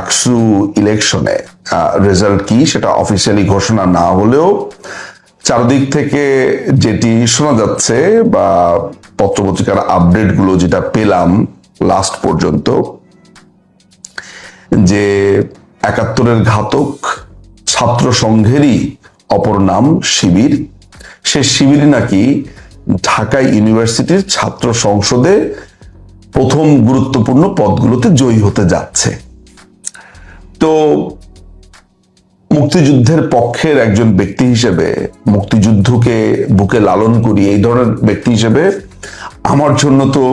আকসু ইলেকশনে রেজাল্ট কি সেটা অফিসিয়ালি ঘোষণা না হলেও চারদিক থেকে যেটি শোনা যাচ্ছে বা পত্রপত্রিকার আপডেটগুলো যেটা পেলাম লাস্ট পর্যন্ত, যে একাত্তরের ঘাতক ছাত্র সংঘেরই অপর নাম শিবির। সে শিবির নাকি ঢাকা ইউনিভার্সিটির ছাত্র সংসদে প্রথম গুরুত্বপূর্ণ পদগুলোতে জয়ী হতে যাচ্ছে। তো মুক্তিযুদ্ধের পক্ষের একজন ব্যক্তি হিসেবে, মুক্তিযুদ্ধকে বুকে লালন করি এই ধরনের ব্যক্তি হিসেবে আমার জন্য তো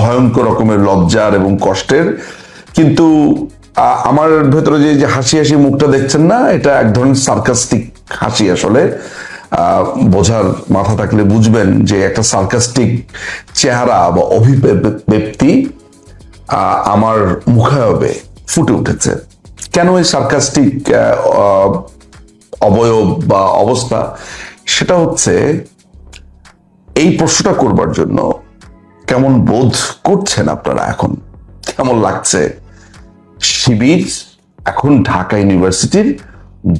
ভয়ঙ্কর রকমের লজ্জার এবং কষ্টের। কিন্তু আমার ভেতরে যে হাসি হাসি মুখটা দেখছেন না, এটা এক ধরনের সার্কাস্টিক হাসি আসলে। বোঝার মাথা থাকলে বুঝবেন যে একটা সার্কাস্টিক চেহারা বা অভিব্যক্তি আমার মুখায়বে ফুটে উঠেছে। কেন এই সার্কাস্টিক অবয়ব বা অবস্থা? সেটা হচ্ছে এই প্রশ্নটা করবার জন্য কেমন বোধ করছেন আপনারা এখন? কেমন লাগছে? শিবির এখন ঢাকা ইউনিভার্সিটির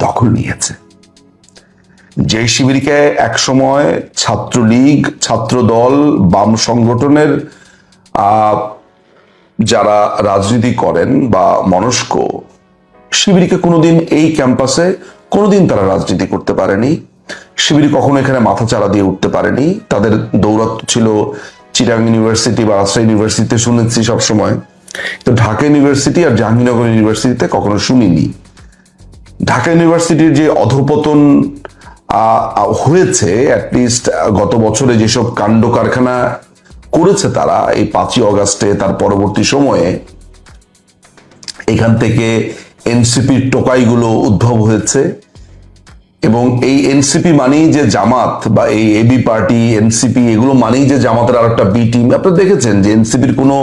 দখল নিয়েছে। যে শিবিরকে একসময় ছাত্রলীগ, ছাত্রদল, বাম সংগঠনের যারা রাজনীতি করেন বা মনস্ক শিবিরকে কোনোদিন এই ক্যাম্পাসে, কোনোদিন তারা রাজনীতি করতে পারেনি। শিবির কখনো এখানে মাথা চারা দিয়ে উঠতে পারেনি। তাদের দৌরাত্ম ছিল চিরাং ইউনিভার্সিটি বা রাজশাহী ইউনিভার্সিটিতে শুনেছি সবসময়। তো ঢাকা ইউনিভার্সিটি আর জাহাঙ্গীরনগর ইউনিভার্সিটিতে কখনো শুনিনি। ঢাকা ইউনিভার্সিটির যে অধপতন হয়েছে অ্যাটলিস্ট গত বছরে যেসব কাণ্ড কারখানা করেছে তারা, এই পাঁচই অগাস্টে তার পরবর্তী সময়ে, এখান থেকে এনসিপির টোকাইগুলো উদ্ভব হয়েছে। এবং এই এনসিপি মানেই যে জামাত বা এই এবি পার্টি, এনসিপি এগুলো মানেই যে জামাতের আর একটা বি টিম। আপনারা দেখেছেন যে এনসিপির কোনো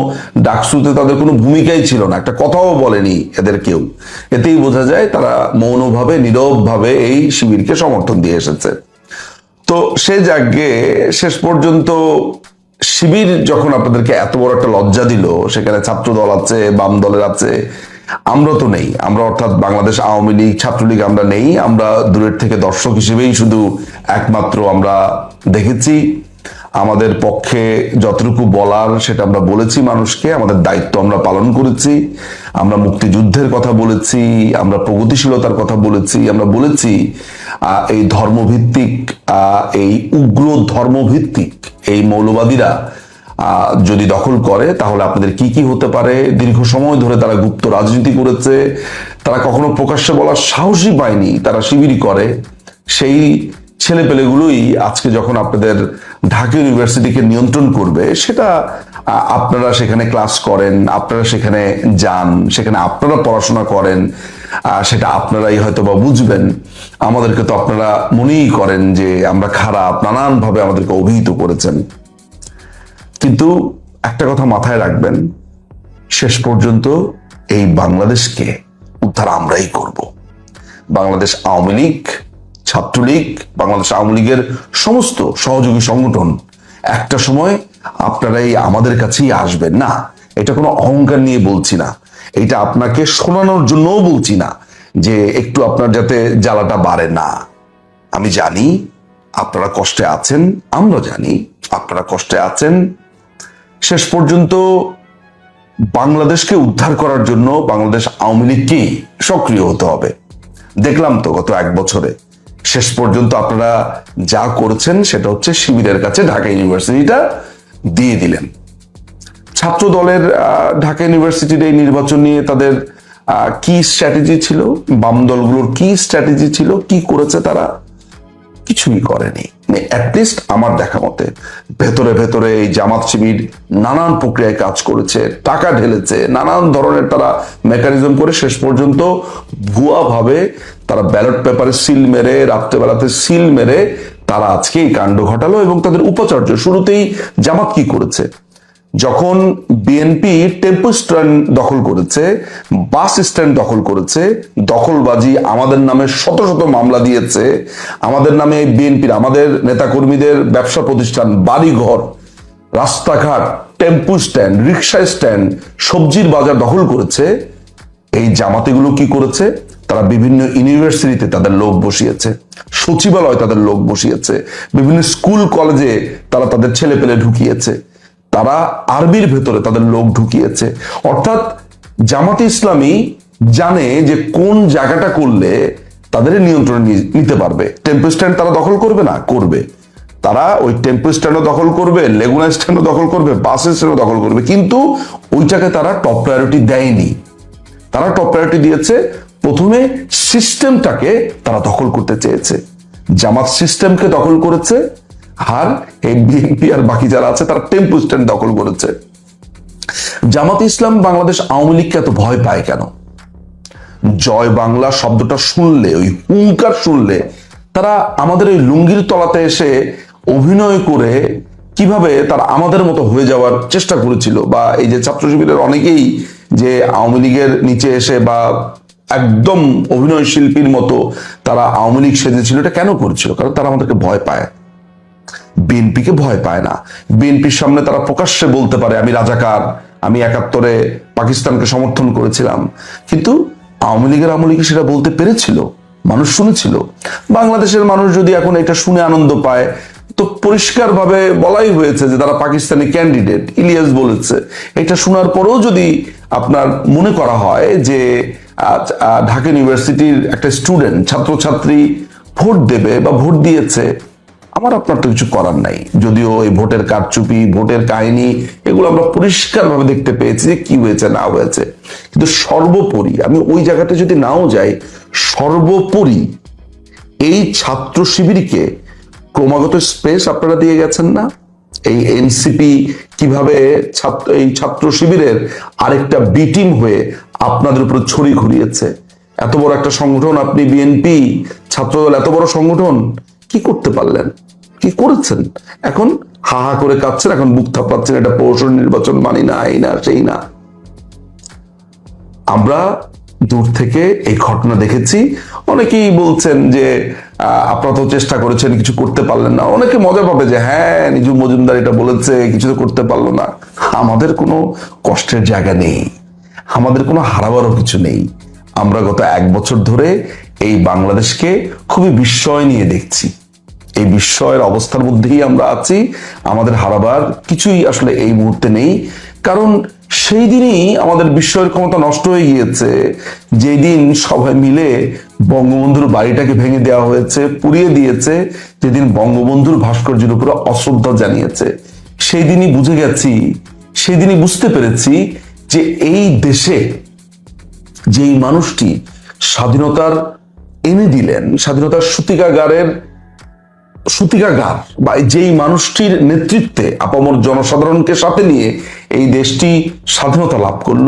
ডাকসুতে তাদের কোনো ভূমিকাই ছিল না, একটা কথাও বলেনি এদের কেউ। এতেই বোঝা যায় তারা মৌনভাবে, নীরবভাবে এই শিবিরকে সমর্থন দিয়ে এসেছে। তো সে জায়গায় শেষ পর্যন্ত শিবির যখন আপনাদেরকে এত বড় একটা লজ্জা দিল, সেখানে ছাত্র দল আছে, বাম দলের আছে আমরা তো নেই। আমরা অর্থাৎ বাংলাদেশ আওয়ামী লীগ ছাত্রলীগ আমরা নেই। আমরা দূরের থেকে দর্শক হিসেবেই শুধু একমাত্র আমরা দেখেছি। আমাদের পক্ষে যতটুকু বলার সেটা আমরা বলেছি মানুষকে। আমাদের দায়িত্ব আমরা পালন করেছি। আমরা মুক্তিযুদ্ধের কথা বলেছি। আমরা প্রগতিশীলতার কথা বলেছি। আমরা বলেছি এই ধর্মভিত্তিক এই উগ্র ধর্মভিত্তিক, এই মৌলবাদীরা যদি দখল করে, তাহলে আপনাদের কি কি হতে পারে? দীর্ঘ সময় ধরে তারা গুপ্ত রাজনীতি করেছে। তারা কখনো প্রকাশ্যে বলার সাহসই পায়নি তারা শিবিরই করে। সেই ছেলেপেলেগুলোই আজকে যখন আপনাদের ঢাকা ইউনিভার্সিটিকে নিয়ন্ত্রণ করবে, সেটা আপনারা সেখানে ক্লাস করেন, আপনারা সেখানে যান, সেখানে আপনারা পড়াশোনা করেন সেটা আপনারাই হয়তো বা বুঝবেন। আমাদেরকে তো আপনারা মনেই করেন যে আমরা খারাপ, নানানভাবে আমাদেরকে অভিহিত করেছেন। কিন্তু একটা কথা মাথায় রাখবেন, শেষ পর্যন্ত এই বাংলাদেশকে উদ্ধার আমরাই করব। বাংলাদেশ আওয়ামী লীগ, ছাত্রলীগ, বাংলাদেশ আওয়ামী লীগের সমস্ত সহযোগী সংগঠন একটা সময় আপনারাই আমাদের কাছেই আসবেন। না, এটা কোনো অহংকার নিয়ে বলছি না। এটা আপনাকে শোনানোর জন্যও বলছি না যে একটু আপনার যাতে জ্বালাটা বাড়ে না। আমি জানি আপনারা কষ্টে আছেন আমরা জানি আপনারা কষ্টে আছেন। শেষ পর্যন্ত বাংলাদেশকে উদ্ধার করার জন্য বাংলাদেশ আওয়ামী লীগকেই সক্রিয় হতে হবে? দেখলাম তো গত এক বছরে। শেষ পর্যন্ত আপনারা যা করেছেন সেটা হচ্ছে শিবিরের কাছে ঢাকা ইউনিভার্সিটিটা দিয়ে দিলেন। ছাত্র দলের ঢাকা ইউনিভার্সিটির এই নির্বাচন নিয়ে তাদের কি স্ট্র্যাটেজি ছিল? বাম দলগুলোর কি স্ট্র্যাটেজি ছিল? কি করেছে তারা? কিছুই করেনি। অ্যাটলিস্ট আমার দেখা মতে ভেতরে ভেতরে এই জামাত শিবির নানান প্রক্রিয়ায় কাজ করেছে, টাকা ঢেলেছে, নানান ধরনের তারা মেকানিজম করে শেষ পর্যন্ত ভুয়াভাবে তারা ব্যালট পেপারে সিল মেরে, রাত্রেবেলাতে সিল মেরে তারা আজকে এই কাণ্ড ঘটালো এবং তাদের উপাচার্য শুরুতেই জামাত কি করেছে? যখন বিএনপি টেম্পো স্ট্যান্ড দখল করেছে, বাস স্ট্যান্ড দখল করেছে, দখলবাজি আমাদের নামে শত শত মামলা দিয়েছে, আমাদের নামে বিএনপির আমাদের নেতাকর্মীদের ব্যবসা প্রতিষ্ঠান, বাড়িঘর, রাস্তাঘাট, টেম্পু স্ট্যান্ড, রিক্সা স্ট্যান্ড, সবজির বাজার দখল করেছে, এই জামাতিগুলো কি করেছে? তারা বিভিন্ন ইউনিভার্সিটিতে তাদের লোক বসিয়েছে, সচিবালয় তাদের লোক বসিয়েছে, বিভিন্ন স্কুল কলেজে তারা তাদের ছেলে পেলে ঢুকিয়েছে। তারা আরবির ভেতরে তাদের লোক ঢুকিয়েছে। অর্থাৎ জামাতে ইসলামী জানে যে কোন জায়গাটা করলে তাদের নিয়ন্ত্রণে নিতে পারবে। টেম্পো স্ট্যান্ড তারা দখল করবে না? করবে। তারা ওই টেম্পো স্ট্যান্ডও দখল করবে লেগুনা স্ট্যান্ডও দখল করবে বাস স্ট্যান্ডও দখল করবে। কিন্তু ওইটাকে তারা টপ প্রায়োরিটি দেয়নি। তারা টপ প্রায়োরিটি দিয়েছে, প্রথমে সিস্টেমটাকে তারা দখল করতে চেয়েছে। জামাত সিস্টেমকে দখল করেছে আর বিএনপি আর বাকি যারা আছে, তারা টেম্পো স্ট্যান্ড দখল করেছে। জামাত ইসলাম বাংলাদেশ আওয়ামী লীগকে এত ভয় পায় কেন? জয় বাংলা শব্দটা শুনলে, ওই হুঙ্কার শুনলে, তারা আমাদের ওই লুঙ্গির তলাতে এসে অভিনয় করে কীভাবে তারা আমাদের মতো হয়ে যাওয়ার চেষ্টা করেছিল। বা এই যে ছাত্র শিবিরের অনেকেই যে আওয়ামী লীগের নিচে এসে বা একদম অভিনয় শিল্পীর মতো তারা আওয়ামী লীগ সেজেছিল, এটা কেন করেছিল? কারণ তারা আমাদেরকে ভয় পায়। বিএনপিকে ভয় পায় না। বিএনপির সামনে তারা প্রকাশ্যে বলতে পারে, আমি রাজাকার, আমি একাত্তরে পাকিস্তানকে সমর্থন করেছিলাম। কিন্তু আওয়ামী লীগের আওয়ামী সেটা বলতে পেরেছিল? মানুষ শুনেছিল। বাংলাদেশের মানুষ যদি এখন এটা শুনে আনন্দ পায়, তো পরিষ্কারভাবে বলাই হয়েছে যে তারা পাকিস্তানি ক্যান্ডিডেট ইলিয়াস বলেছে। এটা শোনার পরেও যদি আপনার মনে করা হয় যে ঢাকা ইউনিভার্সিটির একটা স্টুডেন্ট, ছাত্রছাত্রী ভোট দেবে বা ভোট দিয়েছে আমার আপনার তো কিছু করার নাই। যদিও এই ভোটের কারচুপি, ভোটের কাহিনী, এগুলো আমরা পরিষ্কারভাবে দেখতে পেয়েছি যে কি হয়েছে, না হয়েছে। কিন্তু সর্বোপরি, আমি ওই জায়গাটা যদি নাও যাই, সর্বোপরি এই ছাত্র শিবিরকে ক্রমাগত স্পেস আপনারা দিয়ে গেছেন না? এই এনসিপি কীভাবে ছাত্র, এই ছাত্র শিবিরের আরেকটা বিটিম হয়ে আপনাদের উপর ছড়ি ঘুরিয়েছে? এত বড় একটা সংগঠন, আপনি বিএনপি ছাত্রদল, এত বড় সংগঠন কি করতে পারলেন? কি করেছেন? এখন হা হা করে কাঁদছেন, এখন বুক থাপাচ্ছেন, এটা পৌষ নির্বাচন মানি না, এই না, সেই না। আমরা দূর থেকে এই ঘটনা দেখেছি। অনেকেই বলছেন যে আপনারা তো চেষ্টা করেছেন, কিছু করতে পারলেন না। অনেকে মজা পাবে যে হ্যাঁ নিজু মজুমদার এটা বলেছে, কিছু তো করতে পারল না। আমাদের কোনো কষ্টের জায়গা নেই। আমাদের কোনো হারাবারও কিছু নেই। আমরা গত এক বছর ধরে এই বাংলাদেশকে খুবই বিস্ময় নিয়ে দেখছি। এই বিস্ময়ের অবস্থার মধ্যেই আমরা আছি। আমাদের হারাবার কিছুই আসলে এই মুহূর্তে নেই। কারণ সেই দিনই আমাদের বিস্ময়ের ক্ষমতা নষ্ট হয়ে গিয়েছে। যেই দিন সবাই মিলে বঙ্গবন্ধুর বাড়িটাকে ভেঙে দেওয়া হয়েছে, পুড়িয়ে দিয়েছে, যেদিন বঙ্গবন্ধুর ভাস্কর্যের উপরে অশ্রদ্ধা জানিয়েছে সেই দিনই বুঝে গেছি সেই দিনই বুঝতে পেরেছি যে এই দেশে যেই মানুষটি স্বাধীনতার এনে দিলেন, স্বাধীনতার সূতিকাগারের সূতিকাগার বা যেই মানুষটির নেতৃত্বে আপামর জনসাধারণকে সাথে নিয়ে এই দেশটি স্বাধীনতা লাভ করল,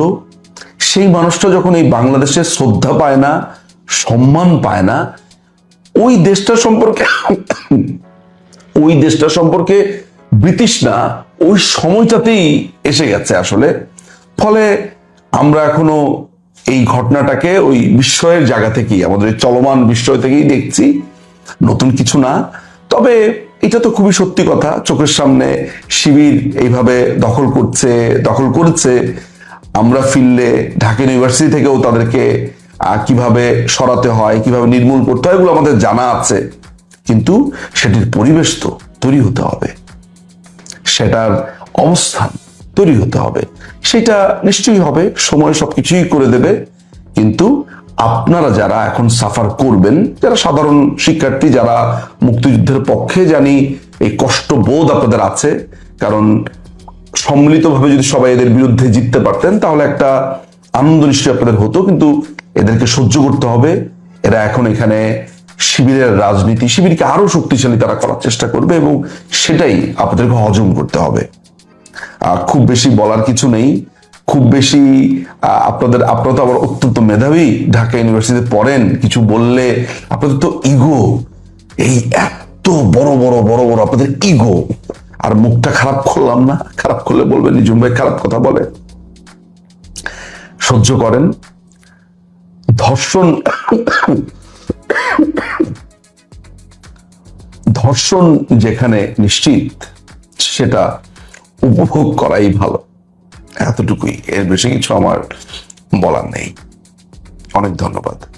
সেই মানুষটা যখন এই বাংলাদেশে শ্রদ্ধা পায় না, সম্মান পায় না, ওই দেশটা সম্পর্কে ওই দেশটা সম্পর্কে ব্রিটিশ না, ওই সময়টাতেই এসে গেছে আসলে। ফলে আমরা এখনও এই ঘটনাটাকে ওই বিস্ময়ের জায়গা থেকেই, আমাদের চলমান বিস্ময় থেকেই দেখছি। নতুন কিছু না। তবে এটা তো খুবই সত্যি কথা। চোখের সামনে শিবির এইভাবে দখল করছে, দখল করেছে। আমরা ফিরলে ঢাকা ইউনিভার্সিটি থেকেও তাদেরকে কীভাবে সরাতে হয়, কীভাবে নির্মূল করতে হয় এগুলো আমাদের জানা আছে। কিন্তু সেটির পরিবেশ তো তৈরি হতে হবে। সেটার অবস্থান তৈরি হতে হবে। সেটা নিশ্চয়ই হবে, সময় সবকিছুই করে দেবে। কিন্তু আপনারা যারা এখন সাফার করবেন, যারা সাধারণ শিক্ষার্থী, যারা মুক্তিযুদ্ধের পক্ষে, জানি এই কষ্ট বোধ আপনাদের আছে, কারণ সম্মিলিতভাবে যদি সবাই এদের বিরুদ্ধে জিততে পারতেন, তাহলে একটা আনন্দ নিশ্চয়ই আপনাদের হতো, কিন্তু এদেরকে সহ্য করতে হবে। এরা এখন এখানে শিবিরের রাজনীতি, শিবিরকে আরও শক্তিশালী তারা করার চেষ্টা করবে, এবং সেটাই আপনাদেরকে হজম করতে হবে। খুব বেশি বলার কিছু নেই। খুব বেশি আপনাদের, আপনারা তো আবার অত্যন্ত মেধাবী, ঢাকা ইউনিভার্সিটিতে পড়েন, কিছু বললে আপনাদের তো ইগো এই এত বড় বড় বড় বড় আপনাদের ইগো আর মুখটা খারাপ করলাম না, খারাপ করলে বলবেন নিজুম ভাই খারাপ কথা বলে। সহ্য করেন। ধর্ষণ ধর্ষণ যেখানে নিশ্চিত, সেটা উপভোগ করাই ভালো। এতটুকুই। এর বেশি কিছু আমার বলার নেই। অনেক ধন্যবাদ।